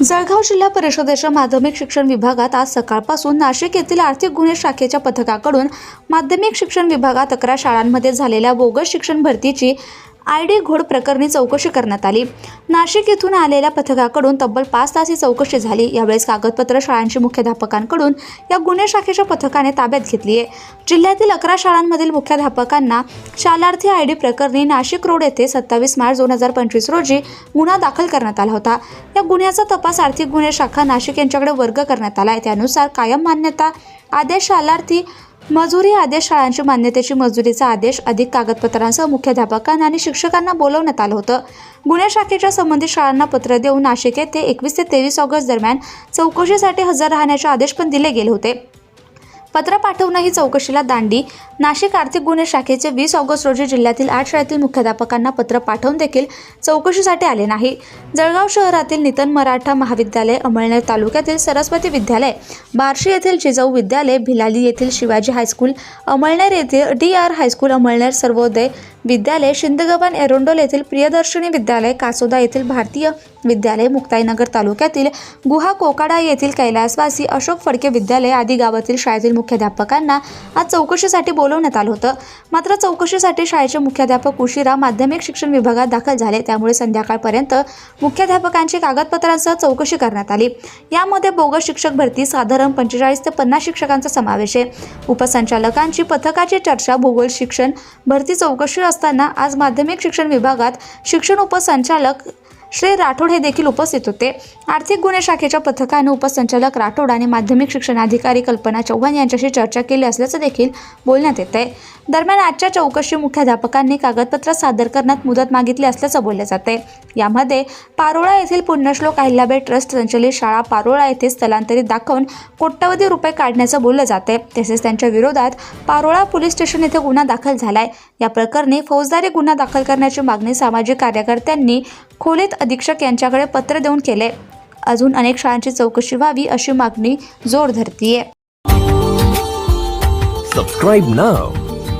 जळगाव जिल्हा परिषदेच्या माध्यमिक शिक्षण विभागात आज सकाळपासून नाशिक येथील आर्थिक गुन्हे शाखेच्या पथकाकडून माध्यमिक शिक्षण विभागात अकरा शाळांमध्ये झालेल्या बोगस शिक्षण भरतीची आय डी घोड प्रकरणी चौकशी करण्यात आली. नाशिक येथून आलेल्या पथकाकडून तब्बल पाच तास ही चौकशी झाली. यावेळेस कागदपत्र शाळांची मुख्याध्यापकांकडून या गुन्हे शाखेच्या पथकाने ताब्यात घेतली आहे. जिल्ह्यातील अकरा शाळांमधील मुख्याध्यापकांना शालार्थी आय डी प्रकरणी नाशिक रोड येथे सत्तावीस मार्च दोन हजार पंचवीस रोजी गुन्हा दाखल करण्यात आला होता. या गुन्ह्याचा तपास आर्थिक गुन्हे शाखा नाशिक यांच्याकडे वर्ग करण्यात आला आहे. त्यानुसार कायम मान्यता आदेश शालार्थी मजुरी आदेश शाळांची मान्यतेची मजुरीचा आदेश अधिक कागदपत्रांसह मुख्याध्यापकांना आणि शिक्षकांना बोलवण्यात आलं होतं. गुन्हे शाखेच्या संबंधित शाळांना पत्र देऊन नाशिक येथे एकवीस ते तेवीस ऑगस्ट दरम्यान चौकशीसाठी हजर राहण्याचे आदेश पण दिले गेले होते. पत्र पाठवून ही चौकशीला दांडी. नाशिक आर्थिक गुन्हे शाखेचे वीस ऑगस्ट रोजी जिल्ह्यातील आठ शाळेतील मुख्याध्यापकांना पत्र पाठवून देखील चौकशीसाठी आले नाही. जळगाव शहरातील नितन मराठा महाविद्यालय अमळनेर तालुक्यातील सरस्वती विद्यालय बार्शी येथील जिजाऊ विद्यालय भिलाली येथील शिवाजी हायस्कूल अमळनेर येथील D R high school Amalner Sarvodaya Vidyalaya Shindgavan Erandol येथील प्रियदर्शिनी विद्यालय कासोदा येथील भारतीय विद्यालय मुक्ताईनगर तालुक्यातील गुहा कोकाडा येथील कैलासवासी अशोक फडके विद्यालय आदी गावातील शाळेतील मुख्याध्यापकांना आज चौकशीसाठी बोलवण्यात आलं होतं. मात्र चौकशीसाठी शाळेचे मुख्याध्यापक उशिरा माध्यमिक शिक्षण विभागात दाखल झाले. त्यामुळे संध्याकाळपर्यंत मुख्याध्यापकांची कागदपत्रांसह चौकशी करण्यात आली. यामध्ये बोगस शिक्षक भरती साधारण पंचेचाळीस ते पन्नास शिक्षकांचा समावेश आहे. उपसंचालकांची पथकाची चर्चा भूगोल शिक्षण भरती चौकशी असताना आज माध्यमिक शिक्षण विभागात शिक्षण उपसंचालक श्री राठोड हे देखील उपस्थित होते. आर्थिक गुन्हे शाखेच्या पथकाने उपसंचालक राठोड आणि माध्यमिक शिक्षणाधिकारी कल्पना चव्हाण यांच्याशी चर्चा केली असल्याचं देखील बोलण्यात येत आहे दरम्यान आजच्या चौकशी मुख्याध्यापकांनी कागदपत्र सादर करण्यात मुदत मागितली असल्याचं बोलले जाते यामध्ये पारोळा येथील पुण्यश्लोक अहिल्याबाई ट्रस्ट संचलित शाळा पारोळा येथे स्थलांतरित दाखवून कोट्यवधी रुपये काढण्याचं बोललं जाते तसेच त्यांच्या विरोधात पारोळा पोलीस स्टेशन येथे गुन्हा दाखल झालाय. या प्रकरणी फौजदारी गुन्हा दाखल करण्याची मागणी सामाजिक कार्यकर्त्यांनी खोलीत अधीक्षक यांच्याकडे पत्र देऊन केले अजून अनेक शाळांची चौकशी व्हावी अशी मागणी जोर धरतीये. सबस्क्राईब नाव